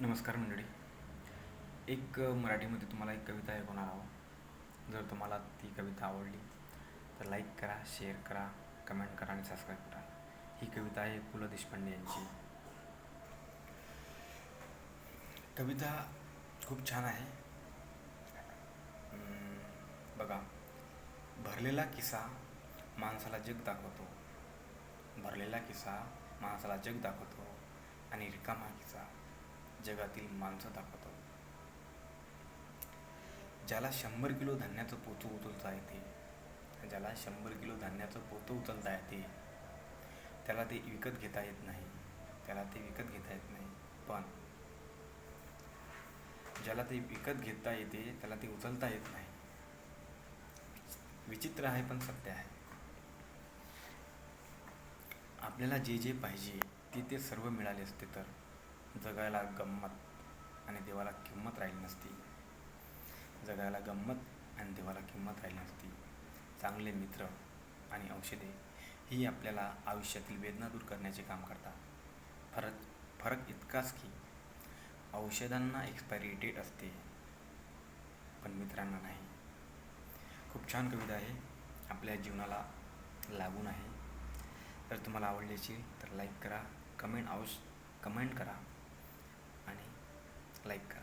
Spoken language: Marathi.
नमस्कार मंडळी. एक मराठीमध्ये तुम्हाला एक कविता ऐकवणार आहोत. जर तुम्हाला ती कविता आवडली तर लाईक करा शेअर करा कमेंट करा आणि सबस्क्राईब करा. ही कविता आहे पु ल देशपांडे यांची. कविता खूप छान आहे. बघा भरलेला किस्सा माणसाला जग दाखवतो. भरलेला किस्सा माणसाला जग दाखवतो आणि रिकामा किस्सा. जगातील माणसं दाखवतो ज्याला शंभर किलो धान्याचं पोतं उचलता येते ज्याला शंभर किलो धान्याचं पोतं उचलता येते त्याला ते विकत घेता येत नाही. त्याला ते विकत घेता येत नाही. पण ज्याला ते विकत घेता येते त्याला ते उचलता येत नाही. विचित्र आहे पण सत्य आहे. आपल्याला जे जे पाहिजे ते ते सर्व मिळाले असते तर. जगायला गंमत आणि देवाला किंमत राहिली नसती. जगायला गंमत आणि देवाला किंमत राहिली नसती. चांगले मित्र आणि औषधे ही आपल्याला आयुष्यातील वेदना दूर करण्याचे काम करतात. फरक फरक इतकाच की औषधांना एक्सपायरी डेट असते पण मित्रांना नाही. खूप छान कविता आहे. आपल्या जीवनाला लागून आहे. जर तुम्हाला आवडली असेल तर लाईक करा कमेंट आउस कमेंट करा. आणि लाईक करा